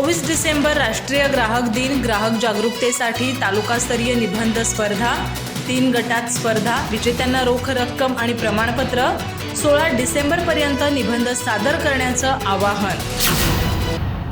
चोवीस डिसेंबर राष्ट्रीय ग्राहक दिन ग्राहक जागरूकतेसाठी तालुकास्तरीय निबंध स्पर्धा तीन गटात स्पर्धा विजेत्यांना रोख रक्कम आणि प्रमाणपत्र सोळा डिसेंबरपर्यंत निबंध सादर करण्याचं आवाहन.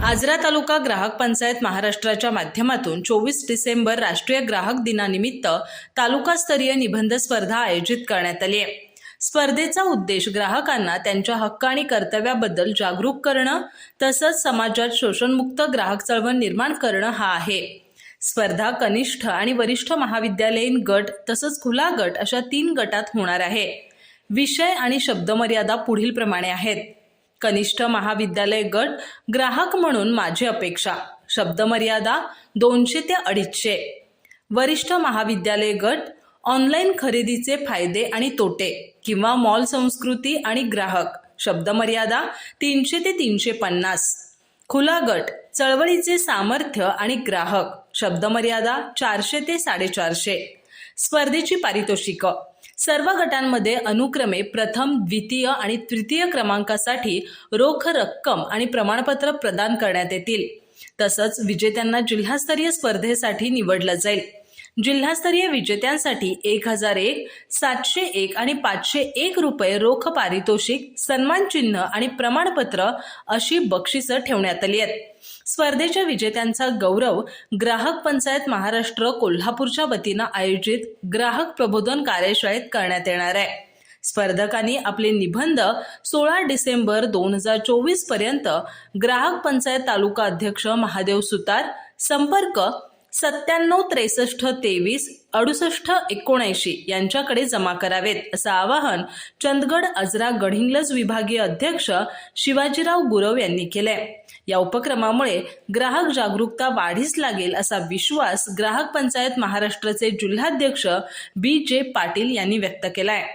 आजरा तालुका ग्राहक पंचायत महाराष्ट्राच्या माध्यमातून चोवीस डिसेंबर राष्ट्रीय ग्राहक दिनानिमित्त तालुकास्तरीय निबंध स्पर्धा आयोजित करण्यात आली आहे. स्पर्धेचा उद्देश ग्राहकांना त्यांच्या हक्क आणि कर्तव्याबद्दल जागरूक करणं तसंच समाजात शोषणमुक्त ग्राहक चळवळ निर्माण करणं हा आहे. स्पर्धा कनिष्ठ आणि वरिष्ठ महाविद्यालयीन गट तसंच खुला गट अशा तीन गटात होणार आहे. विषय आणि शब्दमर्यादा पुढील प्रमाणे आहेत. कनिष्ठ महाविद्यालय गट ग्राहक म्हणून माझी अपेक्षा. शब्दमर्यादा दोनशे ते अडीचशे. वरिष्ठ महाविद्यालय गट ऑनलाईन खरेदीचे फायदे आणि तोटे. किंवा मॉल संस्कृती आणि ग्राहक शब्दमर्यादा तीनशे ते तीनशे पन्नास. खुला गट चळवळीचे सामर्थ्य आणि ग्राहक शब्दमर्यादा चारशे ते साडेचारशे. स्पर्धेची पारितोषिकं. सर्व गटांमध्ये अनुक्रमे प्रथम द्वितीय आणि तृतीय क्रमांकासाठी रोख रक्कम आणि प्रमाणपत्र प्रदान करण्यात येतील. तसंच विजेत्यांना जिल्हास्तरीय स्पर्धेसाठी निवडलं जाईल. जिल्हास्तरीय विजेत्यांसाठी एक हजार एक सातशे एक आणि पाचशे एक रुपये रोख पारितोषिक सन्मान चिन्ह आणि प्रमाणपत्र अशी बक्षिसं ठेवण्यात आली आहेत. स्पर्धेच्या विजेत्यांचा गौरव ग्राहक पंचायत महाराष्ट्र कोल्हापूरच्या वतीनं आयोजित ग्राहक प्रबोधन कार्यशाळेत करण्यात येणार आहे. स्पर्धकांनी आपले निबंध सोळा डिसेंबर दोन हजार चोवीसपर्यंत ग्राहक पंचायत तालुका अध्यक्ष महादेव सुतार संपर्क सत्त्याण्णव त्रेसष्ट तेवीस अडुसष्ट एकोणऐंशी यांच्याकडे जमा करावेत असं आवाहन चंदगड अजरा गडहिंग्लज विभागीय अध्यक्ष शिवाजीराव गुरव यांनी केलंय. या उपक्रमामुळे ग्राहक जागरूकता वाढीस लागेल असा विश्वास ग्राहक पंचायत महाराष्ट्राचे जिल्हाध्यक्ष बी जे पाटील यांनी व्यक्त केलाय.